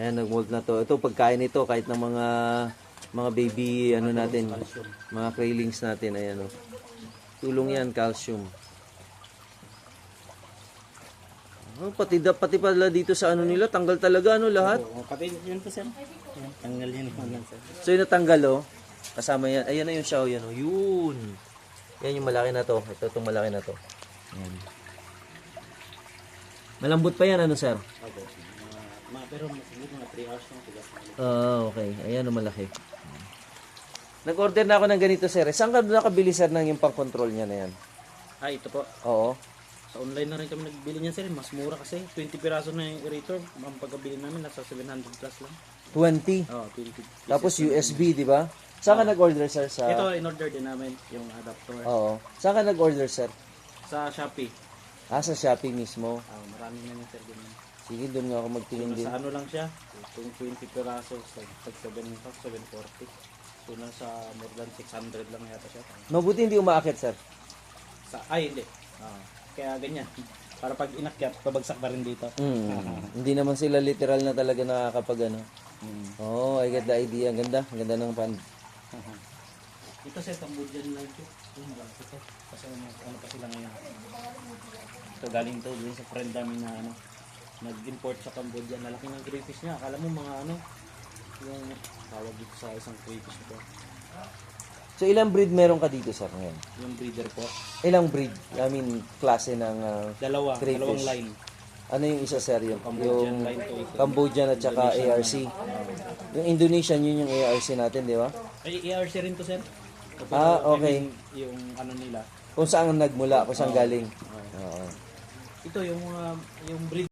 Ayan, nag-mold na to. Ito, pagkain nito, kahit ng mga mga baby, ano natin, mga craylings natin, ayan o. Tulong yan, calcium. Oh, pati, da- pati pala dito sa ano nila, tanggal talaga, ano, lahat. Oo, pati yun po sir. Yan, tanggal yun sir. So, yung natanggal, oh. Kasama yan. Ayan na yung siya, oh, yan, oh. Yun. Yan yung malaki na to. Ito, itong malaki na to. Ayan. Malambot pa yan, ano, sir? Mga, pero siguro mga 3 hours lang tigas na. Ah, okay. Ayan, ang malaki. Nag-order na ako ng ganito, sir. Eh, Saan ka nakabili, sir, ng yung pang-control niya na yan? Ah, ito po. Oo. Sa online na rin kami nagbili niyan sir. Mas mura kasi. 20 piraso na yung erator. Ang pagkabili namin nasa 700 plus lang. 20. Oo, 20 pieces. Tapos USB, di ba? Saan ka nag-order, sir? Sa... Ito, in-order din namin yung adapter. Oo. Saan ka nag-order, sir? Sa Shopee. Ah, sa Shopee mismo. Ah, marami na yung sir din. Sige, doon nga ako magtingin din. Sa ano lang siya. Kung 20 piraso, sa tag 7 pa, 740. So, nasa more than 600 lang yata siya. Mabuti hindi umaakit, sir. Sa, ay, hindi. Ah, kaya ganyan. Para pag inakyat, pabagsak pa rin dito. Mm. hindi naman sila literal na talaga nakakapag ano. Mm. Oh, I get the idea. Ang ganda. Ang ganda ng pan. Ito sa Cambodian lang ito. Yung malaki ito. Kasi ano, ano pa sila ngayon. Ito galing to dun sa friend namin na ano, nag-import sa Cambodia. Nalaki ng crayfish niya. Akala mo mga ano, yung tawag dito sa isang crayfish ito. So, ilang breed meron ka dito, sir, ngayon? Yung breeder po. Ilang breed? I mean, klase ng... ah, Dalawa, Crayfish. dalawang line. ano yung isa, sir? Yung, Cambodian yung line to ito. Cambodian at saka ARC. Yung Indonesian, yun yung ARC natin, di ba? Ay, ERC rin to, sir. Pero, Ah, okay. I mean, yung ano nila. Kung saan nagmula, kung saan galing. Oo. Ito yung mga, yung breed